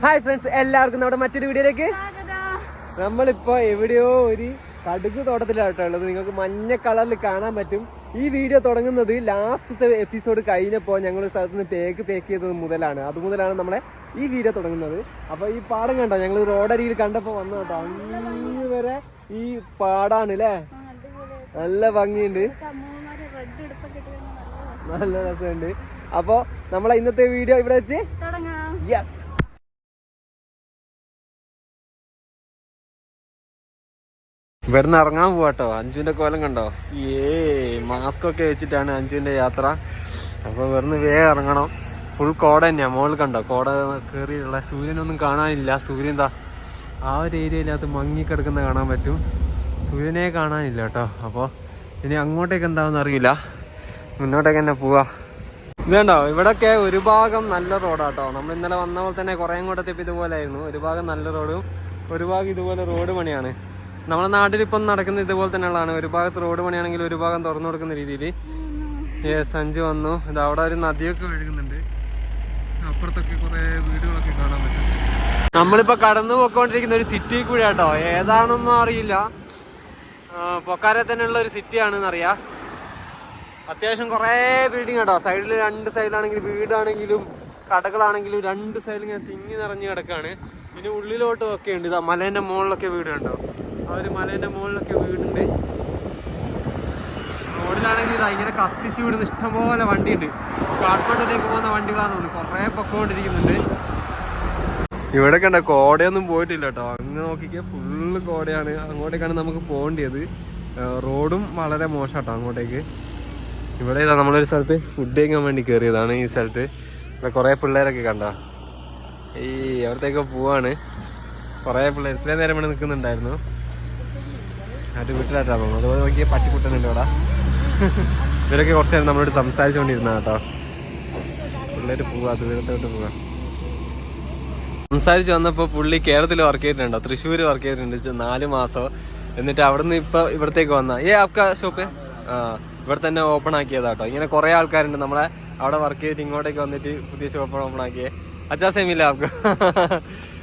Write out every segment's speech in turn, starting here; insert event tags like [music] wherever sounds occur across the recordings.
Hi friends എല്ലാവർക്കും നമ്മുടെ മറ്റൊരു വീഡിയോയിലേക്ക് നമ്മളിപ്പോ എവിടെയോ ഒരു കടുക് തോട്ടത്തിലാട്ടോ ഉള്ളത്. നിങ്ങൾക്ക് മഞ്ഞ കളറിൽ കാണാൻ പറ്റും. ഈ വീഡിയോ തുടങ്ങുന്നത് ലാസ്റ്റത്തെ എപ്പിസോഡ് കഴിഞ്ഞപ്പോ ഞങ്ങൾ സ്ഥലത്ത് നിന്ന് തേക്ക് പേക്ക് ചെയ്തത് മുതലാണ്. അത് മുതലാണ് നമ്മളെ ഈ വീഡിയോ തുടങ്ങുന്നത്. അപ്പോൾ ഈ പാടം കണ്ടോ? ഞങ്ങൾ റോഡരിയിൽ കണ്ടപ്പോ വന്നു കേട്ടോ വരെ ഈ പാടാണ് അല്ലേ നല്ല ഭംഗിയുണ്ട്. നല്ല രസമുണ്ട്. അപ്പോൾ നമ്മളെ ഇന്നത്തെ വീഡിയോ ഇവിടെ വെച്ച് യെസ് ഇവിടുന്ന് ഇറങ്ങാൻ പോവാട്ടോ അഞ്ജുവിന്റെ കോലം കണ്ടോ? ഏ മാസ്ക് ഒക്കെ വെച്ചിട്ടാണ് അഞ്ജുവിന്റെ യാത്ര. അപ്പൊ ഇവിടുന്ന് വേഗം ഇറങ്ങണം. ഫുൾ കോട തന്നെയാ. മോളിൽ കണ്ടോ? കോട കയറിയുള്ള സൂര്യനൊന്നും കാണാനില്ല. സൂര്യൻ എന്താ ആ ഒരു ഏരിയയിലകത്ത് മങ്ങിക്കിടക്കുന്ന കാണാൻ പറ്റും. സൂര്യനെ കാണാനില്ല കേട്ടോ അപ്പോൾ ഇനി അങ്ങോട്ടേക്ക് എന്താണെന്ന് അറിയില്ല. മുന്നോട്ടേക്ക് തന്നെ പോവാ. ഇതുണ്ടോ ഇവിടൊക്കെ ഒരു ഭാഗം നല്ല റോഡാട്ടോ നമ്മൾ ഇന്നലെ വന്ന പോലെ തന്നെ കുറേ അങ്ങോട്ടത്തെ ഇതുപോലെ ആയിരുന്നു. ഒരു ഭാഗം നല്ല റോഡും ഒരു ഭാഗം ഇതുപോലെ റോഡ് പണിയാണ്. നമ്മുടെ നാട്ടിൽ ഇപ്പം നടക്കുന്ന ഇതുപോലെ തന്നെയുള്ളതാണ്. ഒരു ഭാഗത്ത് റോഡ് പണിയാണെങ്കിൽ ഒരു ഭാഗം തുറന്നു കൊടുക്കുന്ന രീതിയിൽ. യെസ് അഞ്ച് വന്നു. ഇത് അവിടെ ഒരു നദിയൊക്കെ ഒഴുകുന്നുണ്ട്. അപ്പുറത്തൊക്കെ കുറേ വീടുകളൊക്കെ കാണാൻ പറ്റും. നമ്മളിപ്പോ കടന്നു പോയിക്കൊണ്ടിരിക്കുന്ന ഒരു സിറ്റി കൂടെ കേട്ടോ ഏതാണെന്നും അറിയില്ല പൊക്കാരെ തന്നെയുള്ള ഒരു സിറ്റി അറിയാം അത്യാവശ്യം കുറേ ബിൽഡിംഗ് കേട്ടോ സൈഡിൽ രണ്ട് സൈഡിലാണെങ്കിലും വീടാണെങ്കിലും കടകളാണെങ്കിലും രണ്ട് സൈഡിൽ ഇങ്ങനെ തിങ്ങി നിറഞ്ഞ് കിടക്കാണ്. പിന്നെ ഉള്ളിലോട്ടും ഒക്കെ ഉണ്ട്. ഇതാ മലേന്റെ മുകളിലൊക്കെ വീട് കണ്ടോ ആ ഒരു മലേന്റെ മുകളിലൊക്കെ വീടുണ്ട്. റോഡിലാണെങ്കിൽ ഇത് ഇങ്ങനെ കത്തിച്ചു വിടുന്ന ഇഷ്ടംപോലെ വണ്ടിയുണ്ട്. കാഠ്മണ്ഡുലേക്ക് പോകുന്ന വണ്ടികളാണെന്ന് തോന്നുന്നു. കുറേ പൊക്കോണ്ടിരിക്കുന്നുണ്ട്. ഇവിടെ കണ്ട കോടയൊന്നും പോയിട്ടില്ല കേട്ടോ അങ്ങ് നോക്കിക്കേ ഫുള്ള് കോടയാണ്. അങ്ങോട്ടേക്കാണ് നമുക്ക് പോകേണ്ടത് റോഡും വളരെ മോശം കേട്ടോ അങ്ങോട്ടേക്ക്. ഇവിടെ ഇതാ നമ്മളൊരു സ്ഥലത്ത് ഫുഡ് കഴിക്കാൻ വേണ്ടി കയറിയതാണ് ഈ സ്ഥലത്ത്. ഇവിടെ കുറേ പിള്ളേരൊക്കെ കണ്ട? ഈ അവിടത്തേക്ക് പോവാണ്. കുറേ പിള്ളേർ ഇത്രയും നേരം ഇവിടെ നിൽക്കുന്നുണ്ടായിരുന്നു. അത് വീട്ടിലായിട്ടാ പോകുന്നത്? അതുപോലെ നോക്കിയ പട്ടിക്കുട്ടനുണ്ട് ഇവിടെ. ഇവരൊക്കെ കുറച്ച് നേരം നമ്മളോട് സംസാരിച്ചുകൊണ്ടിരുന്ന കേട്ടോ. പിള്ളേർ പോവാ ദൂരത്തോട്ട് പോവാ. സംസാരിച്ച് വന്നപ്പോൾ പുള്ളി കേരളത്തിൽ വർക്ക് ചെയ്തിട്ടുണ്ടോ? തൃശ്ശൂർ വർക്ക് ചെയ്തിട്ടുണ്ട് നാല് മാസം. എന്നിട്ട് അവിടുന്ന് ഇപ്പൊ ഇവിടത്തേക്ക് വന്ന. ഏ ആപ്ക ഷോപ്പ്? ആ ഇവിടെ തന്നെ ഓപ്പൺ ആക്കിയതാ കേട്ടോ ഇങ്ങനെ കുറെ ആൾക്കാരുണ്ട്. നമ്മളെ അവിടെ വർക്ക് ചെയ്തിട്ട് ഇങ്ങോട്ടേക്ക് വന്നിട്ട് പുതിയ ഷോപ്പ് ഓപ്പൺ ആക്കിയേ. അച്ഛാ സെമില്ല ആപ്ക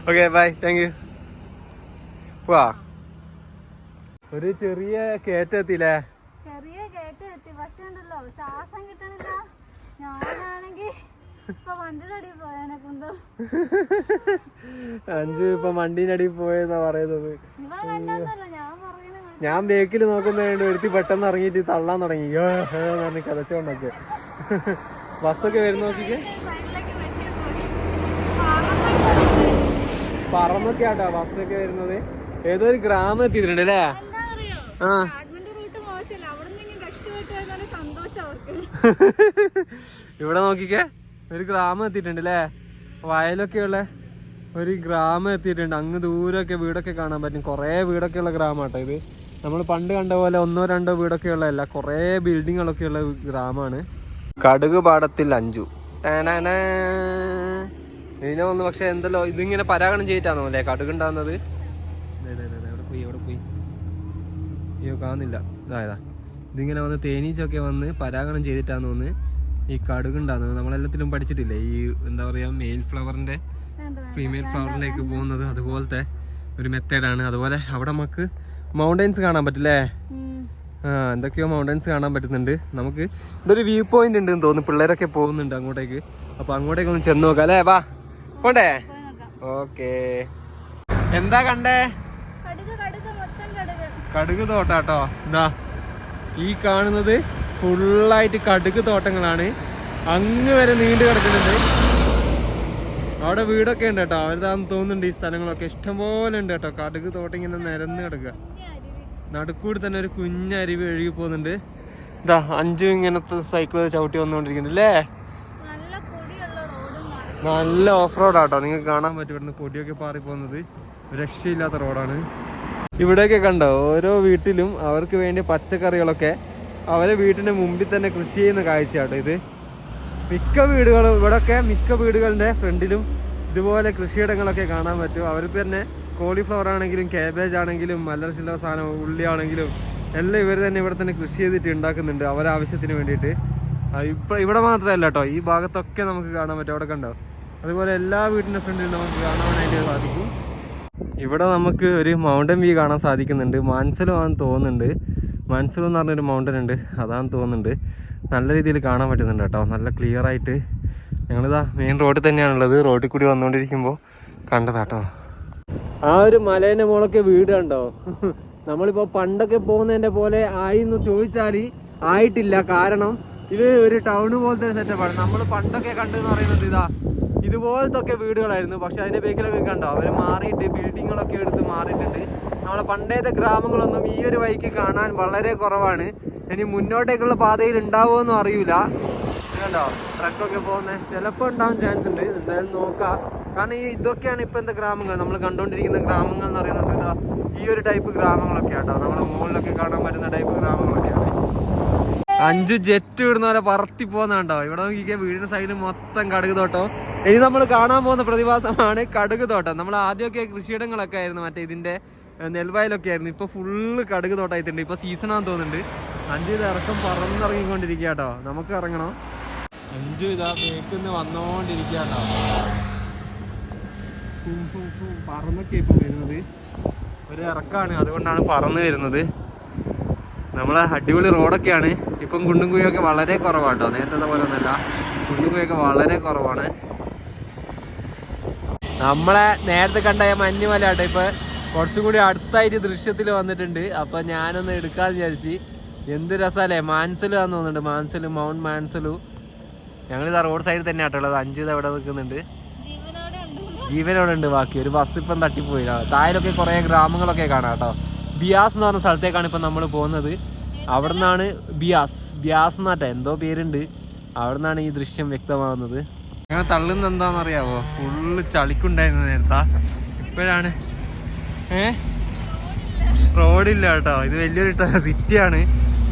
ഓക്കെ ബൈ താങ്ക് യു പോവാ. ഒരു ചെറിയ കേറ്റെത്തില്ലേ ചെറിയ കേട്ട് എത്തി പക്ഷെ ഉണ്ടല്ലോ ശ്വാസം കിട്ടണില്ല. ഞാനാണെങ്കി ഇപ്പൊ വണ്ടിയുടെ അടിയിൽ പോയാനെ കൊണ്ടു അഞ്ചു ഇപ്പൊ വണ്ടീനടിയിൽ പോയെന്നാ പറയുന്നത്. ഇവ ഞാൻ പറയുന്നത് ഞാൻ ബേക്കിൽ നോക്കുന്നതുകൊണ്ട് ഒരുത്തി പെട്ടെന്ന് ഇറങ്ങിയിട്ട് തള്ളാൻ തുടങ്ങി. ഏ, ഏ എന്ന് പറഞ്ഞ് കതച്ചോണ്ടൊക്കെ. ബസ്സൊക്കെ വരുന്ന നോക്കിക്ക്. സൈഡിലേക്ക് വെട്ടി പോയി. പറന്നൊക്കെ പറന്നൊക്കെ ആട്ടോ ബസ്സൊക്കെ വരുന്നത്. ഏതോ ഒരു ഗ്രാമം എത്തിയിട്ടുണ്ട് അല്ലേ ഇവിടെ നോക്കിക്കേ ഒരു ഗ്രാമം എത്തിയിട്ടുണ്ട് അല്ലേ വയലൊക്കെ ഉള്ള ഒരു ഗ്രാമം എത്തിയിട്ടുണ്ട്. അങ്ങ് ദൂരമൊക്കെ വീടൊക്കെ കാണാൻ പറ്റും. കുറേ വീടൊക്കെ ഉള്ള ഗ്രാമം കേട്ടോ ഇത്. നമ്മൾ പണ്ട് കണ്ട പോലെ ഒന്നോ രണ്ടോ വീടൊക്കെ ഉള്ളതല്ല. കുറേ ബിൽഡിങ്ങുകളൊക്കെ ഉള്ള ഗ്രാമമാണ്. കടുക് പാടത്തിൽ അഞ്ചു. ഇതിനെ ഒന്ന് പക്ഷെ എന്തല്ലോ ഇതിങ്ങനെ പരാഗണം ചെയ്തിട്ടാണോ അല്ലേ കടുക് ഉണ്ടാകുന്നത് എവിടെ പോയി എവിടെ പോയി അയ്യോ കാണുന്നില്ല. ഇതായതാ ഇതിങ്ങനെ വന്ന് തേനീച്ചൊക്കെ വന്ന് പരാഗണം ചെയ്തിട്ടാന്ന് തോന്നുന്നു. ഈ കടുകുണ്ടാകുന്നത് നമ്മളെല്ലാത്തിലും പഠിച്ചിട്ടില്ലേ? ഈ എന്താ പറയാ മെയിൽ ഫ്ലവറിന്റെ ഫീമെയിൽ ഫ്ലവറിലേക്ക് പോകുന്നത് അതുപോലത്തെ ഒരു മെത്തേഡാണ് അതുപോലെ അവിടെ നമുക്ക് മൗണ്ടൈൻസ് കാണാൻ പറ്റില്ലേ? ആ എന്തൊക്കെയോ മൗണ്ടൈൻസ് കാണാൻ പറ്റുന്നുണ്ട്. നമുക്ക് ഇവിടെ ഒരു വ്യൂ പോയിന്റ് ഉണ്ട് എന്ന് തോന്നുന്നു. പിള്ളേരൊക്കെ പോകുന്നുണ്ട് അങ്ങോട്ടേക്ക്. അപ്പൊ അങ്ങോട്ടേക്ക് ഒന്ന് ചെന്ന് നോക്കാം. അല്ലേ? വാ പോണ്ടേ? ഓക്കേ. എന്താ കണ്ടേ? കടുക് തോട്ടാട്ടോ. എന്താ ഈ കാണുന്നത് ഫുള്ളായിട്ട് കടുക് തോട്ടങ്ങളാണ്. അങ്ങ് വരെ നീണ്ടു കിടക്കുന്നുണ്ട്. അവിടെ വീടൊക്കെ ഉണ്ട് കേട്ടോ. അവരുതാന്ന് തോന്നുന്നുണ്ട് ഈ സ്ഥലങ്ങളൊക്കെ. ഇഷ്ടംപോലെ ഉണ്ട് കേട്ടോ. കടുക് തോട്ടം ഇങ്ങനെ നിരന്ന് കിടക്കുക. നടുക്കൂടി തന്നെ ഒരു കുഞ്ഞരുവി ഒഴുകി പോകുന്നുണ്ട്. ഇതാ അഞ്ചും ഇങ്ങനത്തെ സൈക്കിൾ ചവിട്ടി വന്നുകൊണ്ടിരിക്കുന്നുണ്ട് അല്ലേ? നല്ല ഓഫ് റോഡാട്ടോ നിങ്ങൾക്ക് കാണാൻ പറ്റും ഇവിടുന്ന് പൊടിയൊക്കെ പാറി പോകുന്നത് രക്ഷയില്ലാത്ത റോഡാണ് ഇവിടെയൊക്കെ കണ്ടോ ഓരോ വീട്ടിലും അവർക്ക് വേണ്ടി പച്ചക്കറികളൊക്കെ അവരെ വീട്ടിന്റെ മുമ്പിൽ തന്നെ കൃഷി ചെയ്യുന്ന കാഴ്ചയാട്ടോ ഇത്. മിക്ക വീടുകളും ഇവിടെയൊക്കെ മിക്ക വീടുകളുടെ ഫ്രണ്ടിലും ഇതുപോലെ കൃഷിയിടങ്ങളൊക്കെ കാണാൻ പറ്റും. അവർക്ക് തന്നെ കോളിഫ്ലവർ ആണെങ്കിലും കാബേജ് ആണെങ്കിലും ചില്ലറ സാധനം ഉള്ളി ആണെങ്കിലും എല്ലാം ഇവർ തന്നെ ഇവിടെ തന്നെ കൃഷി ചെയ്തിട്ട് ഉണ്ടാക്കുന്നുണ്ട് അവരെ ആവശ്യത്തിന് വേണ്ടിയിട്ട്. ഇപ്പൊ ഇവിടെ മാത്രമല്ല കേട്ടോ ഈ ഭാഗത്തൊക്കെ നമുക്ക് കാണാൻ പറ്റും. അവിടെ കണ്ടോ? അതുപോലെ എല്ലാ വീട്ടിന്റെ ഫ്രണ്ടിലും നമുക്ക് കാണാനായിട്ട് സാധിക്കും. ഇവിടെ നമുക്ക് ഒരു മൗണ്ടൻ വ്യൂ കാണാൻ സാധിക്കുന്നുണ്ട്. മാൻസലോ ആണെന്ന് തോന്നുന്നുണ്ട്. മാൻസലോ എന്ന് പറഞ്ഞൊരു മൗണ്ടൻ ഉണ്ട്. അതാന്ന് തോന്നുന്നുണ്ട്. നല്ല രീതിയിൽ കാണാൻ പറ്റുന്നുണ്ട് കേട്ടോ. നല്ല ക്ലിയർ ആയിട്ട് ഞങ്ങളിതാ മെയിൻ റോഡിൽ തന്നെയാണുള്ളത് റോഡിൽ കൂടി വന്നുകൊണ്ടിരിക്കുമ്പോൾ കണ്ടതാട്ടോ ആ ഒരു മലേന്റെ മുകളൊക്കെ വീട് കണ്ടോ? നമ്മളിപ്പോൾ പണ്ടൊക്കെ പോകുന്നതിന്റെ പോലെ ആയി എന്ന് ചോദിച്ചാൽ ആയിട്ടില്ല. കാരണം ഇത് ഒരു ടൗൺ പോലത്തെ സെറ്റപ്പാണ് നമ്മൾ പണ്ടൊക്കെ കണ്ടെന്ന് പറയുന്നത് ഇതാ. ഇതുപോലത്തെ ഒക്കെ വീടുകളായിരുന്നു. പക്ഷെ അതിന്റെ ബേക്കിലൊക്കെ കണ്ടോ അവർ മാറിയിട്ട് ബിൽഡിങ്ങുകളൊക്കെ എടുത്ത് മാറിയിട്ടുണ്ട്. നമ്മളെ പണ്ടേത്തെ ഗ്രാമങ്ങളൊന്നും ഈ ഒരു വഴിക്ക് കാണാൻ വളരെ കുറവാണ്. ഇനി മുന്നോട്ടേക്കുള്ള പാതയിൽ ഉണ്ടാവുമെന്നും അറിയില്ല കണ്ടോ ട്രക്കൊക്കെ പോകുന്നത് ചിലപ്പോൾ ഉണ്ടാവാൻ ചാൻസ് ഉണ്ട്. എന്തായാലും നോക്കാം. കാരണം ഈ ഇതൊക്കെയാണ് ഇപ്പോഴത്തെ ഗ്രാമങ്ങൾ. നമ്മൾ കണ്ടുകൊണ്ടിരിക്കുന്ന ഗ്രാമങ്ങൾ എന്ന് പറയുന്നത് ഈ ഒരു ടൈപ്പ് ഗ്രാമങ്ങളൊക്കെ ആട്ടോ നമ്മുടെ മുകളിലൊക്കെ കാണാൻ പറ്റുന്ന ടൈപ്പ് ഗ്രാമങ്ങളൊക്കെയാണ് അഞ്ച് ജെറ്റ് വിടുന്ന പോലെ പറത്തി പോകുന്നുണ്ടോ ഇവിടെ നോക്കിക്കാൻ വീടിന്റെ സൈഡിൽ മൊത്തം കടുക് തോട്ടം. ഇനി നമ്മൾ കാണാൻ പോകുന്ന പ്രതിഭാസമാണ് കടുക് തോട്ടം. നമ്മൾ ആദ്യമൊക്കെ കൃഷിയിടങ്ങളൊക്കെ ആയിരുന്നു മറ്റേ ഇതിന്റെ നെൽവയലൊക്കെ ആയിരുന്നു. ഇപ്പൊ ഫുള്ള് കടുക് തോട്ടായിട്ടുണ്ട് ഇപ്പൊ സീസൺ ആണെന്ന് തോന്നുന്നുണ്ട്. അഞ്ചു ഇറക്കം പറന്നിറങ്ങിക്കൊണ്ടിരിക്കുക കേട്ടോ. നമുക്ക് ഇറങ്ങണം. അഞ്ചു ഇതാ ബേക്കിന്ന് വന്നോണ്ടിരിക്കുക. പറന്നൊക്കെ ഇപ്പൊ വരുന്നത്. ഒരു ഇറക്കാണ്. അതുകൊണ്ടാണ് പറന്ന് വരുന്നത്. നമ്മളെ അടിപൊളി റോഡൊക്കെയാണ്. ഇപ്പം കുണ്ടും കുഴിയൊക്കെ വളരെ കുറവാട്ടോ. നേരത്തെ പോലെ ഒന്നല്ല കുണ്ടും കുഴിയൊക്കെ വളരെ കുറവാണ്. നമ്മളെ നേരത്തെ കണ്ട മഞ്ഞുമല കേട്ടോ ഇപ്പൊ കുറച്ചും കൂടി അടുത്തായിട്ട് ദൃശ്യത്തിൽ വന്നിട്ടുണ്ട്. അപ്പൊ ഞാനൊന്ന് എടുക്കാന്ന് വിചാരിച്ച്. എന്ത് രസാലേ മാൻസലു ആന്ന് തോന്നുന്നുണ്ട്. മാൻസലു മൗണ്ട് മാൻസലു. ഞങ്ങളിത് റോഡ് സൈഡിൽ തന്നെ ആട്ടുള്ളത് അഞ്ചു അവിടെ നിൽക്കുന്നുണ്ട്. ജീവനോടെ ഉണ്ട്. ബാക്കി ഒരു ബസ് ഇപ്പം തട്ടിപ്പോയി. താഴെയൊക്കെ കുറേ ഗ്രാമങ്ങളൊക്കെ കാണാം കേട്ടോ. ബിയാസ് എന്ന് പറഞ്ഞ സ്ഥലത്തേക്കാണ് ഇപ്പം നമ്മൾ പോകുന്നത്. അവിടെ നിന്നാണ് ബിയാസ് ബിയാസ് എന്നാട്ടെ എന്തോ പേരുണ്ട്. അവിടെ നിന്നാണ് ഈ ദൃശ്യം വ്യക്തമാകുന്നത് അങ്ങനെ തള്ളുന്ന എന്താണെന്ന് അറിയാവോ ഫുള്ള് ചളിക്കുണ്ടായിരുന്നു നേരത്താ. ഇപ്പോഴാണ്. ഏ? റോഡില്ല കേട്ടോ. ഇത് വലിയൊരു സിറ്റിയാണ്.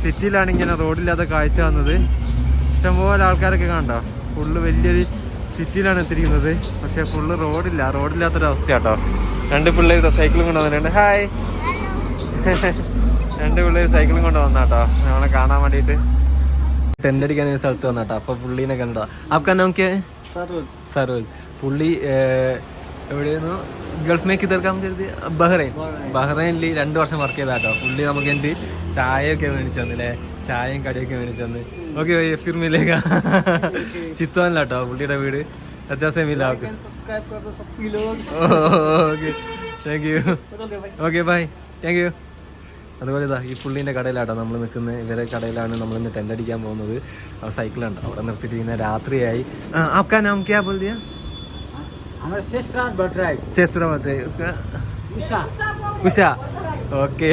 സിറ്റിയിലാണ് ഇങ്ങനെ റോഡില്ലാത്ത കാഴ്ച വന്നത്. ഇഷ്ടംപോലെ ആൾക്കാരൊക്കെ കണ്ടോ? ഫുള്ള് വലിയൊരു സിറ്റിയിലാണ് എത്തിയിരിക്കുന്നത്. പക്ഷെ ഫുള്ള് റോഡില്ല. റോഡില്ലാത്തൊരവസ്ഥ കേട്ടോ രണ്ട് പിള്ളേർ സൈക്കിളും കൊണ്ടുവന്നിട്ടുണ്ട്. ഹായ്. രണ്ട് പിള്ളേർ സൈക്കിളും കൊണ്ട് വന്നാട്ടോ നമ്മളെ കാണാൻ വേണ്ടിയിട്ട് ടെന്റ് അടിക്കാൻ ഒരു സ്ഥലത്ത് വന്നാട്ടോ അപ്പൊ പുള്ളീനെ കണ്ടോ ആപ്കാ നമുക്ക് സരോജ് പുള്ളി എവിടെയായിരുന്നു ഗൾഫ് മേക്ക് തീർക്കാൻ കരുതി ബഹ്റൈൻ ബഹ്റൈനിൽ രണ്ട് വർഷം വർക്ക് ചെയ്താട്ടോ പുള്ളി നമുക്ക് എന്ത് ചായയൊക്കെ മേടിച്ചു തന്നില്ലേ ചായയും കടിയൊക്കെ മേടിച്ചു തന്ന് ഓക്കെ ഫിർമിലേക്ക ചിത്തോനിലാട്ടോ പുള്ളിയുടെ വീട് അച്ചാസേമില്ല लोग okay thank you okay bye thank you അതുപോലെ ഇതാ ഈ പുള്ളീൻ്റെ കടയിലാട്ടോ നമ്മൾ നിൽക്കുന്നത് ഇവരെ കടയിലാണ് നമ്മൾ ഇന്ന് ടെൻ്റ് അടിക്കാൻ പോകുന്നത് ആ സൈക്കിളുണ്ട് അവിടെ നിർത്തിയിട്ട് ഇങ്ങനെ രാത്രിയായി ആ, ആപ്കാ നാം ക്യാ ബോൾ ദിയാ हमारे शेषराज भट्टराय ചേസുര മറ്റേ ഉസ്കാ उषा ഉഷ. ഓക്കെ.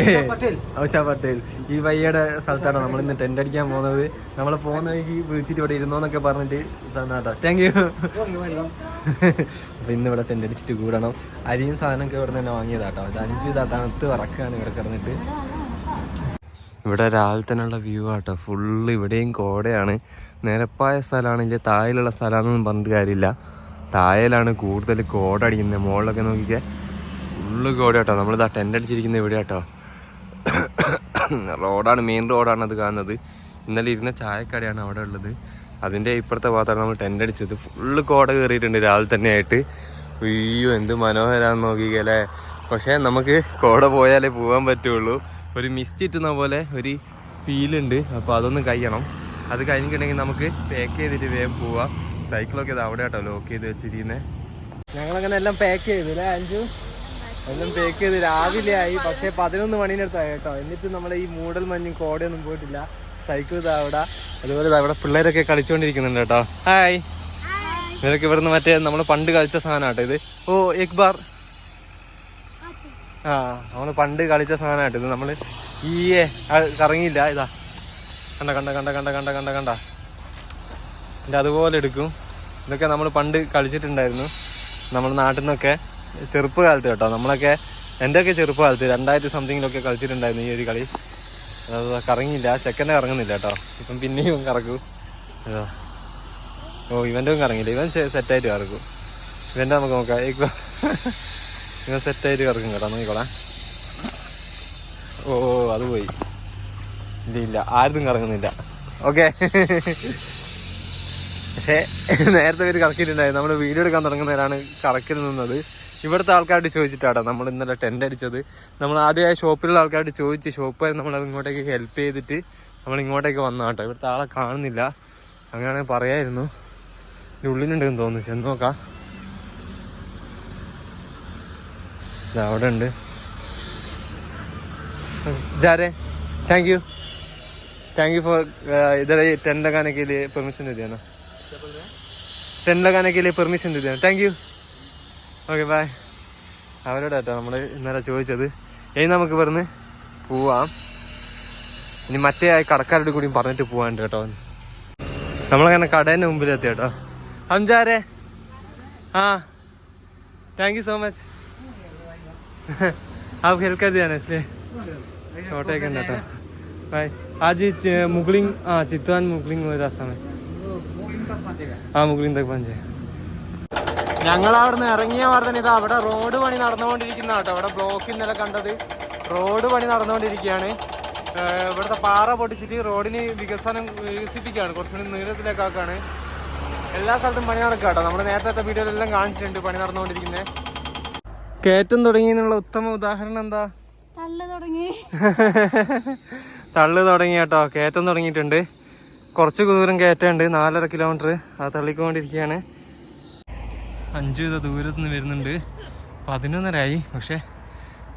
ഉഷ പട്ടേൽ. ഈ വയ്യയുടെ സ്ഥലത്താണ് നമ്മൾ ഇന്ന് ടെന്റ് അടിക്കാൻ പോകുന്നത്. നമ്മൾ പോകുന്ന വഴിക്ക് വിളിച്ചിട്ട് ഇവിടെ ഇരുന്നോന്നൊക്കെ പറഞ്ഞിട്ട് തന്നാട്ടോ താങ്ക് യു അപ്പൊ ഇന്ന് ഇവിടെ ടെന്റ് അടിച്ചിട്ട് കൂടണം. അരിയും സാധനമൊക്കെ ഇവിടെ തന്നെ വാങ്ങിയതാട്ടോ ഇത് അഞ്ച് ഇതാ തണുത്ത് വറക്കാണ് ഇവിടെ കിടന്നിട്ട്. ഇവിടെ രാവിലെ തന്നെയുള്ള വ്യൂ ആട്ടോ ഫുള്ള് ഇവിടെയും കോടയാണ്. നിരപ്പായ സ്ഥലമാണെങ്കിൽ താഴെയുള്ള സ്ഥലമാണെന്നൊന്നും പറഞ്ഞിട്ട് കാര്യമില്ല. താഴെയിലാണ് കൂടുതൽ കോട അടിക്കുന്നത്. മുകളിലൊക്കെ നോക്കിക്കേ. ഫുള്ള് കോട കേട്ടോ നമ്മളിതാ ടെന്റ് അടിച്ചിരിക്കുന്ന ഇവിടെ കേട്ടോ റോഡാണ് മെയിൻ റോഡാണ് അത് കാണുന്നത്. ഇന്നലെ ഇരുന്ന ചായക്കടയാണ് അവിടെ ഉള്ളത്. അതിന്റെ ഇപ്പുറത്തെ ഭാഗത്താണ് നമ്മൾ ടെന്റ് അടിച്ചത്. ഫുള്ള് കോട കയറിയിട്ടുണ്ട് രാവിലെ തന്നെ ആയിട്ട്. അയ്യോ എന്ത് മനോഹരാന്ന് നോക്കിക്കല്ലേ. പക്ഷേ നമുക്ക് കോട പോയാലേ പോകാൻ പറ്റുള്ളൂ. ഒരു മിസ്റ്റ് കിട്ടുന്ന പോലെ ഒരു ഫീലുണ്ട് അപ്പോൾ അതൊന്ന് കഴിയണം. അത് കഴിഞ്ഞിട്ടുണ്ടെങ്കിൽ നമുക്ക് പാക്ക് ചെയ്തിട്ട് വേഗം പോവാം. സൈക്കിളൊക്കെ ഇത് അവിടെ കേട്ടോ ലോക്ക് ചെയ്ത് വെച്ചിരിക്കുന്നത് ഞങ്ങളങ്ങനെ എല്ലാം പാക്ക് ചെയ്തു അല്ലേ അഞ്ചു എല്ലാം ബേക്ക് ചെയ്ത് രാവിലെ ആയി. പക്ഷേ പതിനൊന്ന് മണീനടുത്തായി കേട്ടോ. എന്നിട്ട് നമ്മൾ ഈ മൂടൽ മഞ്ഞും കോടയൊന്നും പോയിട്ടില്ല. സൈക്കിൾ അവിടെ. അതുപോലെ അവിടെ പിള്ളേരൊക്കെ കളിച്ചുകൊണ്ടിരിക്കുന്നുണ്ട് കേട്ടോ. ഹായ് ഇവരൊക്കെ ഇവിടുന്ന് മറ്റേ നമ്മൾ പണ്ട് കളിച്ച സാധനം കേട്ടോ ഇത്. ഓ എക്ബാർ. ആ നമ്മൾ പണ്ട് കളിച്ച സാധനമായിട്ട് ഇത്. നമ്മൾ ഈ കറങ്ങിയില്ല. ഇതാ. കണ്ട കണ്ട കണ്ട കണ്ട കണ്ട കണ്ട കണ്ട. എന്റെ അതുപോലെ എടുക്കും. ഇതൊക്കെ നമ്മൾ പണ്ട് കളിച്ചിട്ടുണ്ടായിരുന്നു. നമ്മൾ നാട്ടിൽ നിന്നൊക്കെ ചെറുപ്പ കാലത്ത് കേട്ടോ. നമ്മളൊക്കെ എന്റെയൊക്കെ ചെറുപ്പ കാലത്ത് രണ്ടായിരത്തി സംതിങ്ങിലൊക്കെ കളിച്ചിട്ടുണ്ടായിരുന്നു ഈ ഒരു കളി. അത് കറങ്ങിയില്ല. ചെക്കന്റെ കറങ്ങുന്നില്ല കേട്ടോ. ഇപ്പം പിന്നെയും കറക്കൂ ഓ ഇവന്റെ കറങ്ങില്ല ഇവൻ സെറ്റായിട്ട് കറക്കും ഇവന്റെ നമുക്ക് നോക്കാം. ബാർ. ഇവൻ സെറ്റായിട്ട് കറക്കും കേട്ടോ. നോക്കിക്കോളാം. ഓ ഓ, അത് പോയി. ഇല്ല ഇല്ല. ആരും കറങ്ങുന്നില്ല. ഓക്കെ. പക്ഷേ നേരത്തെ പേര് കറക്കിയിട്ടുണ്ടായിരുന്നു. നമ്മൾ വീഡിയോ എടുക്കാൻ തുടങ്ങുന്നവരാണ് കറക്കിൽ നിന്നത്. ഇവിടുത്തെ ആൾക്കാരോട് ചോദിച്ചിട്ടാട്ടോ നമ്മൾ ഇന്നലെ ടെൻ്റ് അടിച്ചത് നമ്മൾ ആദ്യമായി ഷോപ്പിലുള്ള ആൾക്കാരോട് ചോദിച്ച് ഷോപ്പ് നമ്മൾ ഇങ്ങോട്ടേക്ക് ഹെൽപ്പ് ചെയ്തിട്ട് നമ്മൾ ഇങ്ങോട്ടേക്ക് വന്ന കേട്ടോ ഇവിടുത്തെ ആളെ കാണുന്നില്ല അങ്ങനെയാണെങ്കിൽ പറയായിരുന്നു ഇതിൻ്റെ ഉള്ളിലുണ്ടെന്ന് തോന്നുന്നു ചെന്ന് നോക്കാം ദാ അവിടെ ഉണ്ട് जा रहे thank you thank you for इधर ये टेंट लगाने के लिए परमिशन दे दिया ना ടെൻറ്റ് लगाने के लिए പെർമിഷൻ दे दिया താങ്ക് യു ഓക്കെ ബൈ അവരോട് കേട്ടോ നമ്മൾ ഇന്നലെ ചോദിച്ചത് ഇനി നമുക്ക് ഇവിടുന്ന് പോവാം ഇനി മറ്റേ ആ കടക്കാരോട് കൂടി പറഞ്ഞിട്ട് പോവാണ്ട് കേട്ടോ നമ്മളങ്ങനെ കടേൻ്റെ മുമ്പിലെത്തി കേട്ടോ അഞ്ചാരെ ആ താങ്ക് യു സോ മച്ച് आप हेल्प कर दिया ना इसलिए छोटे के नटा बाय आज ही च- मुगलिंग हाँ चितवान मुगलिंग वो रास्ता में ആ മുഗളിൻ തക് പഞ്ച് ഞങ്ങൾ അവിടുന്ന് ഇറങ്ങിയ വർദ്ധന ഇത് അവിടെ റോഡ് പണി നടന്നുകൊണ്ടിരിക്കുന്ന കേട്ടോ. അവിടെ ബ്ലോക്ക് ഇന്നലെ കണ്ടത്. റോഡ് പണി നടന്നുകൊണ്ടിരിക്കുകയാണ്. ഇവിടുത്തെ പാറ പൊട്ടിച്ചിട്ട് റോഡിന് വികസനം വികസിപ്പിക്കുകയാണ്. കുറച്ചുകൂടി നീളത്തിലേക്കാക്കാണ് എല്ലാ സ്ഥലത്തും പണി നടക്കുക കേട്ടോ. നമ്മൾ നേരത്തെ വീഡിയോയിലെല്ലാം കാണിച്ചിട്ടുണ്ട് പണി നടന്നുകൊണ്ടിരിക്കുന്നത് കയറ്റം തുടങ്ങി എന്നുള്ള ഉത്തമ ഉദാഹരണം എന്താ? തള്ളു തുടങ്ങി. [laughs] തള്ളു തുടങ്ങി കേട്ടോ. കയറ്റം തുടങ്ങിയിട്ടുണ്ട്. കുറച്ച് ദൂരം കയറ്റമുണ്ട്. നാലര കിലോമീറ്റർ അത് തള്ളിക്കൊണ്ടിരിക്കുകയാണ്. അഞ്ചു വിധ ദൂരത്ത് നിന്ന് വരുന്നുണ്ട്. പതിനൊന്നരായി. പക്ഷേ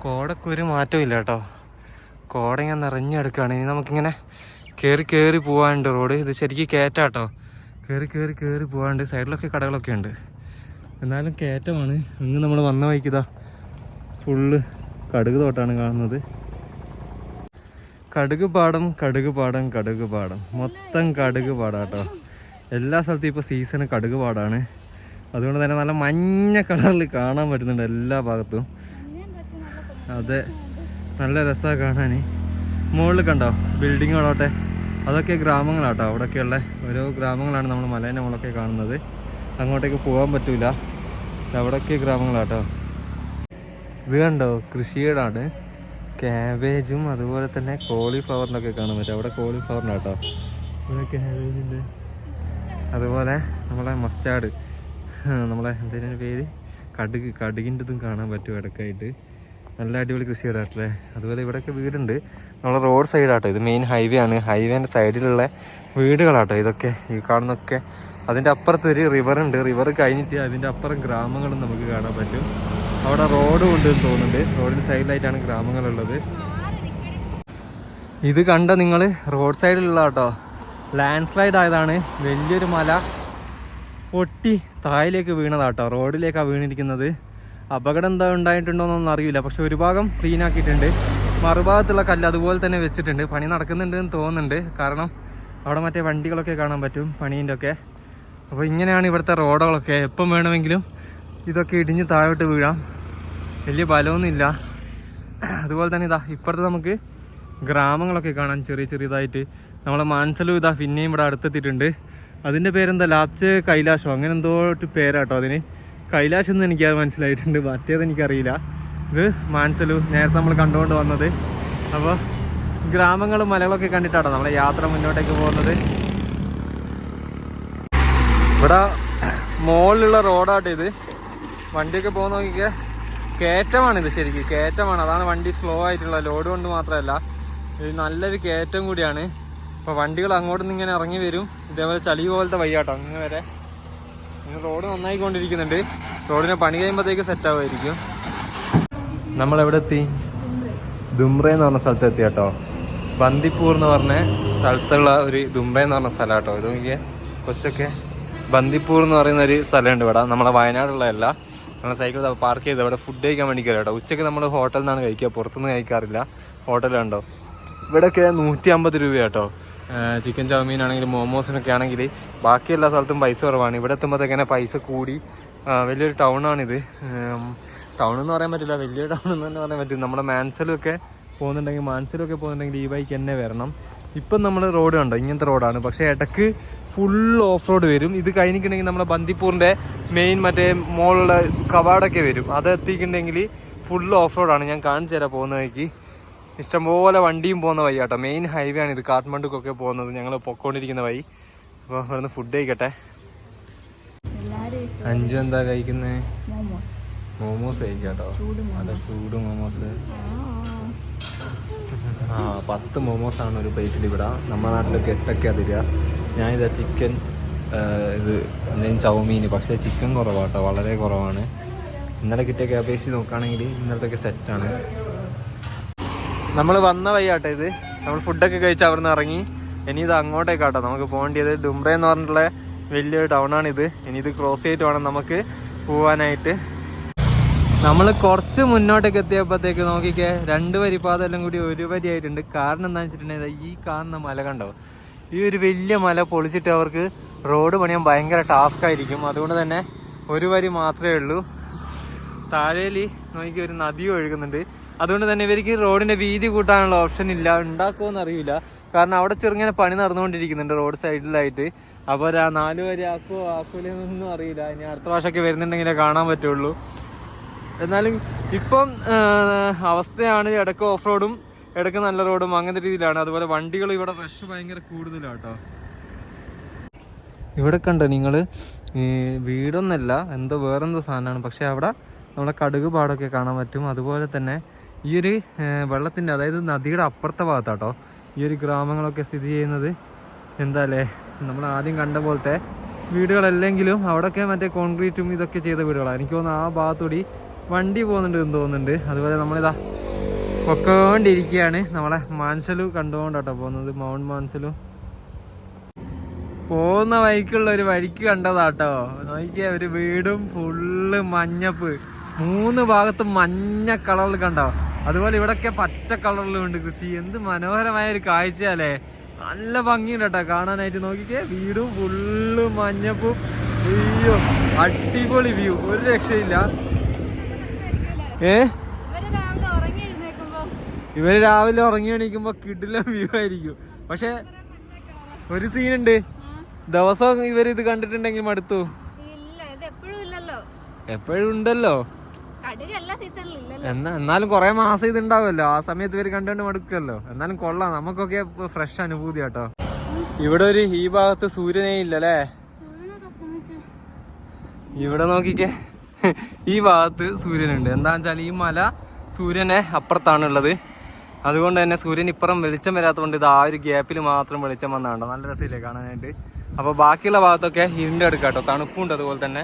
കോടക്ക് ഒരു മാറ്റവും ഇല്ല കേട്ടോ. കോട ഇങ്ങനെ നിറഞ്ഞെടുക്കുകയാണ്. ഇനി നമുക്കിങ്ങനെ കയറി കയറി പോകാനുണ്ട് റോഡ്. ഇത് ശരിക്കും കയറ്റാട്ടോ കയറി കയറി കയറി പോകാണ്ട് സൈഡിലൊക്കെ കടകളൊക്കെ ഉണ്ട്. എന്നാലും കയറ്റമാണ്. ഇന്ന് നമ്മൾ വന്ന വഴിക്കിതാ ഫുള്ള് കടുക് തോട്ടാണ് കാണുന്നത്. കടുക് പാടം കടുക് പാടം കടുക് പാടം. മൊത്തം കടുക് പാടാട്ടോ എല്ലാ സ്ഥലത്തും ഇപ്പോൾ സീസൺ കടുക് പാടാണ്. അതുകൊണ്ട് തന്നെ നല്ല മഞ്ഞ കളറിൽ കാണാൻ പറ്റുന്നുണ്ട് എല്ലാ ഭാഗത്തും. അതെ. നല്ല രസമാണ് കാണാൻ മുകളിൽ കണ്ടോ? ബിൽഡിങ്ങുകളോട്ടെ അതൊക്കെ ഗ്രാമങ്ങളാട്ടോ. അവിടെയൊക്കെയുള്ള ഓരോ ഗ്രാമങ്ങളാണ് നമ്മൾ മലേന്റെ മുകളൊക്കെ കാണുന്നത്. അങ്ങോട്ടേക്ക് പോകാൻ പറ്റൂല. അവിടെയൊക്കെ ഗ്രാമങ്ങളാട്ടോ. ഇത് കണ്ടോ? കൃഷിയിടാണ്. ക്യാബേജും അതുപോലെ തന്നെ കോളിഫ്ലവറിനൊക്കെ കാണാൻ പറ്റും. അവിടെ കോളിഫ്ലവറിനാട്ടോ ഇവിടെ ക്യാബേജിന്റെ അതുപോലെ നമ്മളെ മസ്റ്റാർഡ്. നമ്മളെ എന്തിനു പേര്? കടുക് കടുകിന്റെതും കാണാൻ പറ്റും ഇടക്കായിട്ട്. നല്ല അടിപൊളി കൃഷി ഇടാട്ടല്ലേ അതുപോലെ ഇവിടെയൊക്കെ വീടുണ്ട്. നമ്മളെ റോഡ് സൈഡാട്ടോ ഇത് മെയിൻ ഹൈവേ ആണ്. ഹൈവേന്റെ സൈഡിലുള്ള വീടുകളാട്ടോ ഇതൊക്കെ ഈ കാണുന്നൊക്കെ അതിന്റെ അപ്പുറത്ത് ഒരു റിവർ ഉണ്ട്. റിവർ കഴിഞ്ഞിട്ട് അതിന്റെ അപ്പുറം ഗ്രാമങ്ങളും നമുക്ക് കാണാൻ പറ്റും. അവിടെ റോഡും ഉണ്ട് തോന്നുന്നുണ്ട്. റോഡിന്റെ സൈഡിലായിട്ടാണ് ഗ്രാമങ്ങളുള്ളത്. ഇത് കണ്ട നിങ്ങൾ റോഡ് സൈഡിലുള്ള കേട്ടോ ലാൻഡ് സ്ലൈഡ് ആയതാണ്. വലിയൊരു മല. പൊട്ടി താഴിലേക്ക് വീണതാട്ടോ. റോഡിലേക്കാണ് വീണിരിക്കുന്നത്. അപകടം എന്താ ഉണ്ടായിട്ടുണ്ടോന്നൊന്നും അറിയില്ല. പക്ഷെ ഒരു ഭാഗം ക്ലീൻ ആക്കിയിട്ടുണ്ട്. മറുഭാഗത്തുള്ള കല്ല് അതുപോലെ തന്നെ വെച്ചിട്ടുണ്ട്. പണി നടക്കുന്നുണ്ട് എന്ന് തോന്നുന്നുണ്ട്. കാരണം അവിടെ മറ്റേ വണ്ടികളൊക്കെ കാണാൻ പറ്റും പണീന്റെ ഒക്കെ അപ്പോൾ ഇങ്ങനെയാണ് ഇവിടുത്തെ റോഡുകളൊക്കെ. എപ്പം വേണമെങ്കിലും ഇതൊക്കെ ഇടിഞ്ഞ് താഴോട്ട് വീഴാം. വലിയ ബലമൊന്നുമില്ല. അതുപോലെ തന്നെ ഇതാ ഇപ്പുറത്ത് നമുക്ക് ഗ്രാമങ്ങളൊക്കെ കാണാം. ചെറിയ ചെറിയതായിട്ട്. നമ്മളെ മാൻസലും ഇതാ പിന്നെയും ഇവിടെ അടുത്തെത്തിയിട്ടുണ്ട്. അതിന്റെ പേരെന്താ? ലാപ്ച് കൈലാശോ അങ്ങനെ എന്തോ പേരാട്ടോ അതിന്. കൈലാഷ് എന്ന് എനിക്ക് മനസ്സിലായിട്ടുണ്ട്. മറ്റേത് എനിക്കറിയില്ല. ഇത് മാൻസലു. നേരത്തെ നമ്മൾ കണ്ടുകൊണ്ട് വന്നത്. അപ്പോൾ ഗ്രാമങ്ങളും മലകളൊക്കെ കണ്ടിട്ടാട്ടോ നമ്മളെ യാത്ര മുന്നോട്ടേക്ക് പോകുന്നത്. ഇവിടെ മുകളിലുള്ള റോഡാട്ടോ ഇത്. വണ്ടിയൊക്കെ പോകുന്ന നോക്കിക്കേ. കയറ്റമാണ് ഇത് ശരിക്കും. കയറ്റമാണ്. അതാണ് വണ്ടി സ്ലോ ആയിട്ടുള്ള ലോഡ് കൊണ്ട് മാത്രമല്ല. ഇത് നല്ലൊരു കയറ്റം കൂടിയാണ്. അപ്പോൾ വണ്ടികൾ അങ്ങോട്ട് നിന്ന് ഇങ്ങനെ ഇറങ്ങി വരും. ഇതേപോലെ ചളി പോലത്തെ വയ്യാട്ടോ. അങ്ങ് വരെ. റോഡ് നന്നായിക്കൊണ്ടിരിക്കുന്നുണ്ട്. റോഡിനെ പണി കഴിയുമ്പോഴത്തേക്ക് സെറ്റ് ആവുമായിരിക്കും. നമ്മൾ എവിടെ എത്തി? ദുംറ എന്ന് പറഞ്ഞ സ്ഥലത്ത് എത്തി കേട്ടോ ബന്ദിപ്പൂർ എന്ന് പറഞ്ഞ സ്ഥലത്തുള്ള ഒരു ദുംറ എന്ന് പറഞ്ഞ സ്ഥലം കേട്ടോ ഇത് നോക്കിയ. കൊച്ചൊക്കെ. ബന്ദിപ്പൂർ എന്ന് പറയുന്ന ഒരു സ്ഥലമുണ്ട് ഇവിടെ. നമ്മളെ വയനാടുള്ളതല്ല. നമ്മളെ സൈക്കിൾ പാർക്ക് ചെയ്ത് ഇവിടെ ഫുഡ് കഴിക്കാൻ വേണ്ടി കയറി കേട്ടോ ഉച്ചയ്ക്ക് നമ്മൾ ഹോട്ടലിൽ നിന്നാണ് കഴിക്കുക. പുറത്തുനിന്ന് കഴിക്കാറില്ല. ഹോട്ടലുണ്ടോ? ഇവിടെയൊക്കെ നൂറ്റി അമ്പത് രൂപയാട്ടോ. ചിക്കൻ ചൗമീൻ ആണെങ്കിലും മോമോസിനൊക്കെ ആണെങ്കിൽ ബാക്കി എല്ലാ സ്ഥലത്തും പൈസ കുറവാണ്. ഇവിടെ എത്തുമ്പോഴത്തേക്കന്നെ പൈസ കൂടി. വലിയൊരു ടൗണാണിത് ടൗൺ എന്ന് പറയാൻ പറ്റില്ല. വലിയ ടൗൺ എന്ന് തന്നെ പറയാൻ പറ്റും നമ്മുടെ മാൻസലൊക്കെ പോകുന്നുണ്ടെങ്കിൽ മാൻസലൊക്കെ പോകുന്നുണ്ടെങ്കിൽ ഈ ബൈക്ക് തന്നെ വരണം. ഇപ്പം നമ്മൾ റോഡ് കണ്ടോ? ഇങ്ങനത്തെ റോഡാണ് പക്ഷേ ഇടയ്ക്ക് ഫുൾ ഓഫ് റോഡ് വരും. ഇത് കഴിഞ്ഞിട്ടുണ്ടെങ്കിൽ നമ്മുടെ ബന്ദിപ്പൂറിന്റെ മെയിൻ മറ്റേ മോളുള്ള കവാടൊക്കെ വരും. അത് എത്തിയിട്ടുണ്ടെങ്കിൽ ഫുൾ ഓഫ് റോഡാണ് ഞാൻ കാണിച്ചു തരാം പോകുന്ന ഇഷ്ടംപോലെ വണ്ടിയും പോകുന്ന വഴി കേട്ടോ മെയിൻ ഹൈവേ ആണ് ഇത്. കാഠ്മണ്ഡുക്കൊക്കെ പോകുന്നത്. ഞങ്ങൾ പൊക്കോണ്ടിരിക്കുന്ന വഴി. അപ്പോൾ ഇവിടുന്ന് ഫുഡ് കഴിക്കട്ടെ. അഞ്ചു എന്താ കഴിക്കുന്നേ? മോമോസ്. മോമോസ് കഴിക്കാട്ടോ. ചൂട് അല്ല ചൂട് മോമോസ്. ആ. പത്ത് മോമോസ് ആണ് ഒരു പ്ലേറ്റിൽ ഇവിടെ. നമ്മുടെ നാട്ടിലൊക്കെ എട്ടൊക്കെ അതിര. ഞാനിതാ ചിക്കൻ ഇത് എന്തെങ്കിലും ചൗമീൻ പക്ഷേ ചിക്കൻ കുറവാട്ടോ. വളരെ കുറവാണ്. ഇന്നലെ കിട്ടിയ അപേക്ഷിച്ച് നോക്കുകയാണെങ്കിൽ ഇന്നലത്തൊക്കെ സെറ്റാണ് നമ്മൾ വന്ന വഴിയാട്ടോ ഇത്. നമ്മൾ ഫുഡൊക്കെ കഴിച്ച് അവിടെ നിന്ന് ഇറങ്ങി. ഇനി ഇത് അങ്ങോട്ടേക്കാട്ടോ. നമുക്ക് പോകേണ്ടത് ദുംബ്ര എന്ന് പറഞ്ഞിട്ടുള്ള വലിയൊരു ആണിത് ഇനി ഇത് ക്രോസ് ചെയ്തിട്ട് വേണം നമുക്ക് പോവാനായിട്ട്. നമ്മൾ കുറച്ച് മുന്നോട്ടേക്ക് എത്തിയപ്പോഴത്തേക്ക് നോക്കിക്കേ രണ്ട് വരി വരിപ്പാത എല്ലാം കൂടി ഒരു വരി ആയിട്ടുണ്ട്. കാരണം എന്താണെന്ന് വെച്ചിട്ടുണ്ടെങ്കിൽ ഈ കാണുന്ന മല കണ്ടോ? ഈ ഒരു വലിയ മല പൊളിച്ചിട്ട് അവർക്ക് റോഡ് പണിയാൻ ഭയങ്കര ടാസ്ക് ആയിരിക്കും. അതുകൊണ്ട് തന്നെ ഒരു വരി മാത്രമേ ഉള്ളൂ. താഴേലി നോക്കി ഒരു നദിയും ഒഴുകുന്നുണ്ട്. അതുകൊണ്ട് തന്നെ ഇവർക്ക് റോഡിന്റെ വീതി കൂട്ടാനുള്ള ഓപ്ഷൻ ഇല്ല. ഉണ്ടാക്കുമോ അറിയില്ല. കാരണം അവിടെ ചെറുങ്ങനെ പണി നടന്നുകൊണ്ടിരിക്കുന്നുണ്ട് റോഡ് സൈഡിലായിട്ട്. അപ്പോൾ ആ നാലു വരെ ആക്കോ ആക്കൂലെന്നൊന്നും അറിയില്ല. ഇനി അടുത്ത പ്രാവശ്യമൊക്കെ വരുന്നുണ്ടെങ്കിലേ കാണാൻ പറ്റുള്ളൂ. എന്നാലും ഇപ്പം അവസ്ഥയാണ് ഇടയ്ക്ക് ഓഫ് റോഡും ഇടയ്ക്ക് നല്ല റോഡും അങ്ങനത്തെ രീതിയിലാണ്. അതുപോലെ വണ്ടികൾ ഇവിടെ റഷ് ഭയങ്കര കൂടുതലാട്ടോ. ഇവിടെ കണ്ടോ നിങ്ങൾ വീടൊന്നല്ല എന്തോ വേറെന്തോ സാധനമാണ്. പക്ഷെ അവിടെ നമ്മുടെ കടുക് പാടൊക്കെ കാണാൻ പറ്റും. അതുപോലെ തന്നെ ഈ ഒരു വെള്ളത്തിന്റെ അതായത് നദിയുടെ അപ്പുറത്തെ ഭാഗത്താട്ടോ ഈ ഒരു ഗ്രാമങ്ങളൊക്കെ സ്ഥിതി ചെയ്യുന്നത്. എന്താ അല്ലേ നമ്മൾ ആദ്യം കണ്ട പോലത്തെ വീടുകളല്ലെങ്കിലും അവിടെയൊക്കെ മറ്റേ കോൺക്രീറ്റും ഇതൊക്കെ ചെയ്ത വീടുകളാണ് എനിക്ക് തോന്നുന്നു ആ ഭാഗത്തൂടി വണ്ടി പോകുന്നുണ്ട് എന്ന് തോന്നുന്നുണ്ട്. അതുപോലെ നമ്മളിതാ പൊക്കോണ്ടിരിക്കുകയാണ്. നമ്മളെ മാൻസലു കണ്ടുകൊണ്ടാട്ടോ പോകുന്നത്. മൗണ്ട് മാൻസലു. പോകുന്ന വഴിക്കുള്ള ഒരു വഴിക്ക് കണ്ടതാട്ടോ. നോക്കിയ ഒരു വീടും ഫുള്ള് മഞ്ഞപ്പ്. മൂന്ന് ഭാഗത്തും മഞ്ഞ കളറിൽ കണ്ടോ അതുപോലെ ഇവിടൊക്കെ പച്ച കളറിലും ഉണ്ട് കൃഷി. എന്ത് മനോഹരമായ ഒരു കാഴ്ചയല്ലേ? നല്ല ഭംഗിയുണ്ട് കേട്ടോ കാണാനായിട്ട്. നോക്കിക്കേ വീടും ഫുള്ള് മഞ്ഞപ്പും അയ്യോ അടിപൊളി വ്യൂ ഒരു രക്ഷയില്ല. ഏ? ഇവർ രാവിലെ ഉറങ്ങി എണീക്കുമ്പോ കിടില വ്യൂ ആയിരിക്കും. പക്ഷെ ഒരു സീനുണ്ട് ദിവസം ഇവർ ഇത് കണ്ടിട്ടുണ്ടെങ്കിൽ മടുത്തു. എപ്പോഴും ഉണ്ടല്ലോ. എന്നാ എന്നാലും കുറെ മാസം ഇത് ഉണ്ടാവുമല്ലോ ആ സമയത്ത് ഇവർ കണ്ടുകൊണ്ട് മടുക്കല്ലോ എന്നാലും കൊള്ളാം. നമുക്കൊക്കെ ഫ്രഷ് അനുഭൂതി കേട്ടോ ഇവിടെ ഒരു ഈ ഭാഗത്ത് സൂര്യനേ ഇല്ലല്ലേ? ഇവിടെ നോക്കിക്കേ. ഈ ഭാഗത്ത് സൂര്യനുണ്ട്. എന്താന്ന് വെച്ചാൽ ഈ മല സൂര്യനെ അപ്പുറത്താണ് ഉള്ളത് അതുകൊണ്ട് തന്നെ സൂര്യൻ ഇപ്പുറം വെളിച്ചം വരാത്തതുകൊണ്ട് ഇത് ആ ഒരു ഗ്യാപ്പിൽ മാത്രം വെളിച്ചം വന്നാണ്ടോ നല്ല രസമില്ലേ കാണാനായിട്ട്. അപ്പോൾ ബാക്കിയുള്ള ഭാഗത്തൊക്കെ ഇരുണ്ട് എടുക്കാം കേട്ടോ തണുപ്പുണ്ട് അതുപോലെ തന്നെ.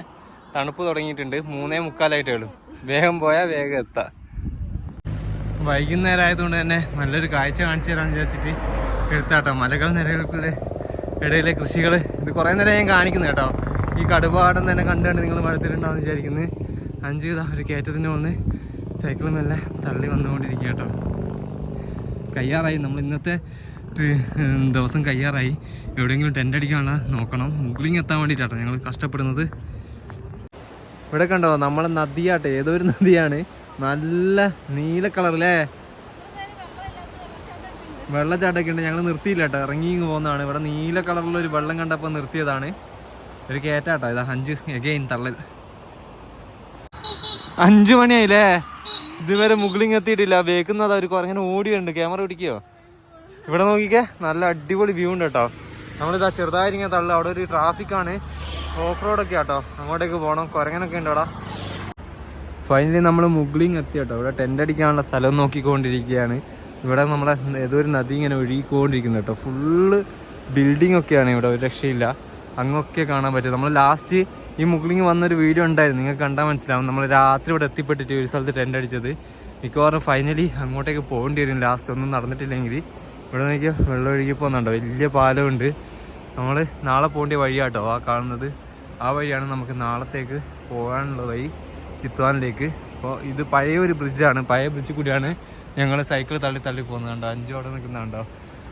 തണുപ്പ് തുടങ്ങിയിട്ടുണ്ട്. മൂന്നേ മുക്കാലായിട്ടേ ഉള്ളൂ. വേഗം പോയാൽ വേഗം എത്താം. വൈകുന്നേരം ആയതുകൊണ്ട് തന്നെ നല്ലൊരു കാഴ്ച കാണിച്ചു തരാമെന്ന് വിചാരിച്ചിട്ട് എടുത്താട്ടോ. മലകൾ നിരകൾക്കുള്ള ഇടയിലെ കൃഷികൾ ഇത് കുറേ നേരം ഞാൻ കാണിക്കുന്നു കേട്ടോ. ഈ കടുപാടം തന്നെ കണ്ടുകൊണ്ട് നിങ്ങൾ മടുത്തിട്ടുണ്ടാവും വിചാരിക്കുന്നത്. അഞ്ച് ഇതാ ഒരു കയറ്റത്തിന് വന്ന് സൈക്കിളും മെല്ലെ തള്ളി വന്നുകൊണ്ടിരിക്കുക കേട്ടോ. കയ്യാറായി. നമ്മൾ ഇന്നത്തെ ദിവസം കയ്യാറായി. എവിടെയെങ്കിലും ടെന്റ് അടിക്കാനുള്ള നോക്കണം. മുകളിങ് എത്താൻ വേണ്ടിയിട്ടാട്ടോ ഞങ്ങൾ കഷ്ടപ്പെടുന്നത്. ഇവിടെ കണ്ടോ നമ്മളെ നദിയാട്ടെ ഏതോ ഒരു നദിയാണ്? നല്ല നീല കളറല്ലേ വെള്ളച്ചാട്ടമൊക്കെ ഉണ്ട് ഞങ്ങൾ നിർത്തിയില്ല കേട്ടോ ഇറങ്ങി പോകുന്നതാണ്. ഇവിടെ നീല കളറിലുള്ള ഒരു വെള്ളം കണ്ടപ്പോൾ നിർത്തിയതാണ്. ഒരു കയറ്റാട്ടോ ഇതാ അഞ്ച് എഗെയിൻ തള്ളൽ. അഞ്ചു മണിയായില്ലേ? ഇതുവരെ മുകളിങ് എത്തിയിട്ടില്ല വേക്കുന്നതാ ഒരു കുറങ്ങനെ ഓടിയുണ്ട് ക്യാമറ പിടിക്കോ? ഇവിടെ നോക്കിക്കേ നല്ല അടിപൊളി വ്യൂ ഉണ്ട് കേട്ടോ. നമ്മളിതാ ചെറുതായിരിക്കും തള്ളു അവിടെ ഒരു ട്രാഫിക്കാണ് ഓഫ് റോഡൊക്കെ ആട്ടോ. അങ്ങോട്ടേക്ക് പോകണം കുരങ്ങനൊക്കെ ഉണ്ടോടാ. ഫൈനലി നമ്മൾ മുഗ്ലിങ് എത്തി കേട്ടോ. ഇവിടെ ടെന്റ് അടിക്കാനുള്ള സ്ഥലം നോക്കിക്കൊണ്ടിരിക്കുകയാണ്. ഇവിടെ നമ്മളെ ഏതോ ഒരു നദി ഇങ്ങനെ ഒഴുകിക്കൊണ്ടിരിക്കുന്നു കേട്ടോ. ഫുള്ള് ബിൽഡിംഗ് ഒക്കെയാണ് ഇവിടെ. ഒരു രക്ഷയില്ല. അങ്ങൊക്കെ കാണാൻ പറ്റും. നമ്മൾ ലാസ്റ്റ് ഈ മുഗ്ലിങ് വന്നൊരു വീഡിയോ ഉണ്ടായിരുന്നു. നിങ്ങൾക്ക് കണ്ടാൽ മനസ്സിലാവും. നമ്മൾ രാത്രി ഇവിടെ എത്തിപ്പെട്ടിട്ട് ഒരു സ്ഥലത്ത് ടെന്റ് അടിച്ചത്. മിക്കവാറും ഫൈനലി അങ്ങോട്ടേക്ക് പോകേണ്ടി വരും. ലാസ്റ്റ് ഒന്നും നടന്നിട്ടില്ലെങ്കിൽ. ഇവിടെ നോക്കിയാൽ വെള്ളം ഒഴുകി പോകുന്നുണ്ടോ? വലിയ പാലമുണ്ട് നമ്മൾ നാളെ പോകേണ്ട വഴിയാട്ടോ ആ കാണുന്നത്. ആ വഴിയാണ് നമുക്ക് നാളത്തേക്ക് പോകാനുള്ള വഴി ചിത്വാനിലേക്ക് അപ്പോൾ ഇത് പഴയ ഒരു ബ്രിഡ്ജാണ് പഴയ ബ്രിഡ്ജ് കൂടിയാണ് ഞങ്ങൾ സൈക്കിൾ തള്ളി തള്ളി പോകുന്നത് കണ്ടോ? അഞ്ചു അവിടെ നിൽക്കുന്നുണ്ടോ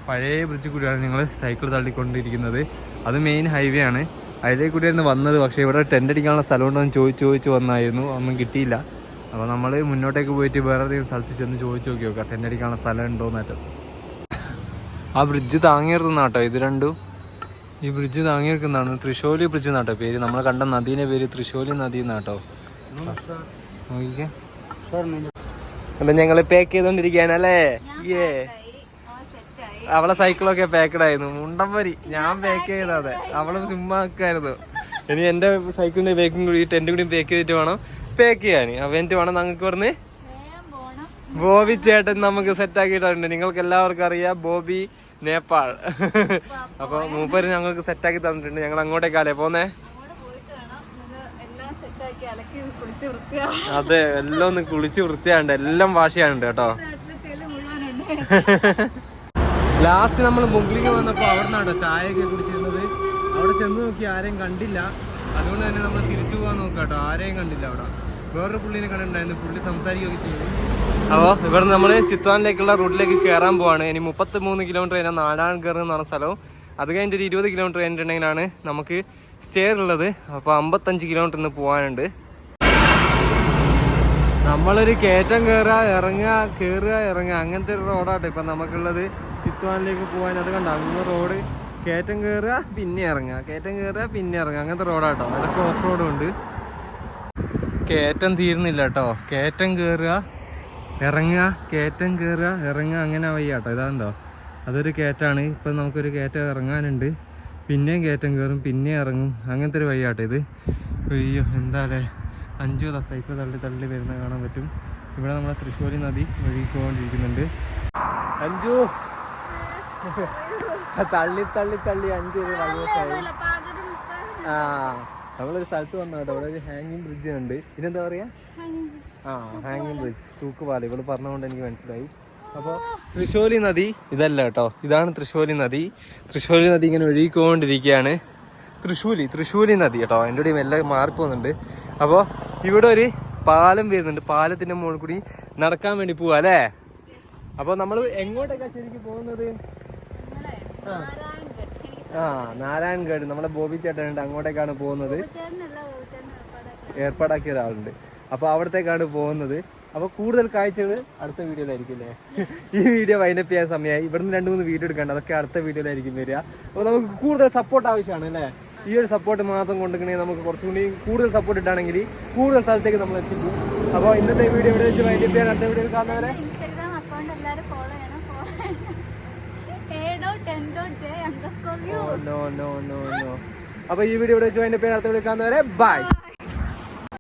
പഴയ ബ്രിഡ്ജ് കൂടിയാണ് ഞങ്ങൾ സൈക്കിൾ തള്ളിക്കൊണ്ടിരിക്കുന്നത് അത് മെയിൻ ഹൈവേ ആണ്. അതിലേക്ക് കൂടിയായിരുന്നു വന്നത്. പക്ഷേ ഇവിടെ ടെന്റ് അടിക്കാനുള്ള സ്ഥലം ഉണ്ടോ എന്ന് ചോദിച്ച് ചോദിച്ച് വന്നായിരുന്നു. ഒന്നും കിട്ടിയില്ല. അപ്പോൾ നമ്മൾ മുന്നോട്ടേക്ക് പോയിട്ട് വേറെ ഏതെങ്കിലും സ്ഥലത്ത് ചെന്ന് ചോദിച്ച് നോക്കി നോക്കാം. ടെന്റ് അടിക്കാനുള്ള സ്ഥലം ഉണ്ടോ എന്നിട്ട് ആ ബ്രിഡ്ജ് താങ്ങിയിരുന്നാട്ടോ ഇത് രണ്ടും ഈ ബ്രിഡ്ജ് താങ്ങി വെക്കുന്നതാണ് തൃശ്ശൂലി ബ്രിഡ്ജ് എന്നാട്ടോ പേര്. നമ്മൾ കണ്ട നദീനെ പേര് തൃശ്ശൂലി നദി എന്നാട്ടോ. നോക്കിക്കേ. അപ്പൊ ഞങ്ങൾ പാക്ക് ചെയ്തോണ്ടിരിക്കുകയാണ് അല്ലേ? ഏ അവളെ സൈക്കിളൊക്കെ പാക്കഡ് ആയിരുന്നു. മുണ്ടംപരി ഞാൻ പാക്ക് ചെയ്താതെ. അവൾ ചുമ്മാ ആക്കായിരുന്നു ഇനി എന്റെ സൈക്കിളിന്റെ ബേക്കും കൂടി ടെന്റ് കൂടി പാക്ക് ചെയ്തിട്ട് വേണം പാക്ക് ചെയ്യാൻ അപ്പൊ എന്നിട്ട് വേണം ഞങ്ങൾക്ക് പറഞ്ഞ് ബോബി ചേട്ടൻ നമുക്ക് സെറ്റ് ആക്കിയിട്ടുണ്ട്. നിങ്ങൾക്ക് എല്ലാവർക്കും അറിയാം. ബോബി നേപ്പാൾ. അപ്പൊ മൂപ്പര് ഞങ്ങൾക്ക് സെറ്റ് ആക്കി തന്നിട്ടുണ്ട്. ഞങ്ങൾ അങ്ങോട്ടേക്കാലേ പോന്നേ? സെറ്റാക്കി അതെ എല്ലാം ഒന്ന് കുളിച്ച് വൃത്തിയാണ്ട് എല്ലാം വാശിയാണ്ട് കേട്ടോ. ലാസ്റ്റ് നമ്മൾ മുമ്പിലേക്ക് വന്നപ്പോ അവിടെ നിന്നാട്ടോ ചായയൊക്കെ കുടിച്ചിരുന്നത്. അവിടെ ചെന്ന് നോക്കി ആരെയും കണ്ടില്ല. അതുകൊണ്ട് തന്നെ നമ്മൾ തിരിച്ചു പോകാൻ നോക്കാട്ടോ. ആരെയും കണ്ടില്ല അവിടെ. വേറൊരു പുള്ളിനെ കണ്ടിട്ടുണ്ടായിരുന്നു. പുള്ളി സംസാരിക്കുകയൊക്കെ ചെയ്തു. അപ്പോൾ ഇവിടെ നമ്മൾ ചിത്വാനിലേക്കുള്ള റോഡിലേക്ക് കയറാൻ പോവാണ്. ഇനി മുപ്പത്തി മൂന്ന് കിലോമീറ്റർ കഴിഞ്ഞാൽ നാലാൻകർ എന്ന് പറഞ്ഞ സ്ഥലവും അത് കഴിഞ്ഞിട്ട് ഒരു ഇരുപത് കിലോമീറ്റർ കഴിഞ്ഞിട്ടുണ്ടെങ്കിലാണ് നമുക്ക് സ്റ്റേ ഉള്ളത്. അപ്പോൾ അമ്പത്തഞ്ച് കിലോമീറ്റർ ഇന്ന് പോകാനുണ്ട് നമ്മളൊരു കയറ്റം കയറുക ഇറങ്ങുക കയറുക ഇറങ്ങുക അങ്ങനത്തെ ഒരു റോഡാട്ടോ ഇപ്പം നമുക്കുള്ളത്. ചിത്വാനിലേക്ക് പോകാൻ അത് കണ്ട? അങ്ങ് റോഡ് കയറ്റം കയറുക പിന്നെ ഇറങ്ങുക. കയറ്റം കയറുക പിന്നെ ഇറങ്ങുക. അങ്ങനത്തെ റോഡാട്ടോ അതൊക്കെ ഓഫ് റോഡും ഉണ്ട്. കയറ്റം തീരുന്നില്ല കേട്ടോ. കയറ്റം കയറുക ഇറങ്ങുക കയറ്റം കയറുക ഇറങ്ങുക അങ്ങനെ വയ്യ കേട്ടോ. ഇതാണ്ടോ? അതൊരു കയറ്റാണ് ഇപ്പം നമുക്കൊരു കയറ്റം ഇറങ്ങാനുണ്ട്. പിന്നെയും കയറ്റം കയറും പിന്നെ ഇറങ്ങും. അങ്ങനത്തെ ഒരു വയ്യാട്ടോ ഇത്. അയ്യോ എന്താ അല്ലേ? അഞ്ചു ദിവസം സൈക്കിൾ തള്ളി തള്ളി വരുന്ന കാണാൻ പറ്റും. ഇവിടെ നമ്മളെ തൃശ്ശൂരി നദി ഒഴുകിക്കൊണ്ടിരിക്കുന്നുണ്ട്. അഞ്ചു. തള്ളി തള്ളി തള്ളി അഞ്ചു ഒരു ആ. നമ്മളൊരു സ്ഥലത്ത് വന്ന കേട്ടോ. അവിടെ ഒരു ഹാങ്ങിങ് ബ്രിഡ്ജ് ഉണ്ട് ഇതെന്താ പറയാ? ആ ഹാങ്ങിങ് ബ്രിഡ്ജ് തൂക്കുപാല ഇവൾ പറഞ്ഞുകൊണ്ട് എനിക്ക് മനസ്സിലായി. അപ്പോൾ തൃശ്ശൂലി നദി ഇതല്ല കേട്ടോ. ഇതാണ് തൃശ്ശൂലി നദി. തൃശ്ശൂലി നദി ഇങ്ങനെ ഒഴുകിക്കൊണ്ടിരിക്കുകയാണ്. തൃശ്ശൂലി തൃശ്ശൂലി നദി കേട്ടോ. എന്റെ കൂടെ എല്ലാം മാറിപ്പോകുന്നുണ്ട്. അപ്പോൾ ഇവിടെ ഒരു പാലം വരുന്നുണ്ട്. പാലത്തിന്റെ മുകളിൽ കൂടി നടക്കാൻ വേണ്ടി പോവാ അല്ലേ? അപ്പോൾ നമ്മൾ എങ്ങോട്ടൊക്കെ ശരിക്കും പോകുന്നത്? ആ. ആ നാരായൺഗഡ് നമ്മുടെ ബോബി ചേട്ടനുണ്ട്. അങ്ങോട്ടേക്കാണ് പോകുന്നത്. ഏർപ്പാടാക്കിയ ഒരാളുണ്ട്. അപ്പോൾ അവിടത്തേക്കാണ് പോകുന്നത്. അപ്പോൾ കൂടുതൽ കാഴ്ചകൾ അടുത്ത വീഡിയോയിലായിരിക്കും അല്ലേ? ഈ വീഡിയോ വൈൻഡപ്പ് ചെയ്യാൻ സമയമായി. ഇവിടുന്ന് രണ്ട് മൂന്ന് വീഡിയോ എടുക്കണ്ട. അതൊക്കെ അടുത്ത വീഡിയോയിലായിരിക്കും വരിക. അപ്പോൾ നമുക്ക് കൂടുതൽ സപ്പോർട്ട് ആവശ്യമാണ് അല്ലേ? ഈ ഒരു സപ്പോർട്ട് മാത്രം കൊണ്ടുക്കണേ നമുക്ക് കുറച്ചും കൂടി കൂടുതൽ സപ്പോർട്ട് ഇട്ടാണെങ്കിൽ കൂടുതൽ സ്ഥലത്തേക്ക് നമ്മൾ എത്തിക്കും. അപ്പോൾ ഇന്നത്തെ വീഡിയോ ഇവിടെ വെച്ച് വൈൻഡപ്പ് ചെയ്യാൻ അടുത്ത വീഡിയോ കാണുന്നവരെ അപ്പോൾ ഈ വീഡിയോ ഇവിടെ വെച്ച് വൈൻഡപ്പ് ചെയ്യാൻ അടുത്ത വിളിക്കാവുന്നവരെ ബൈ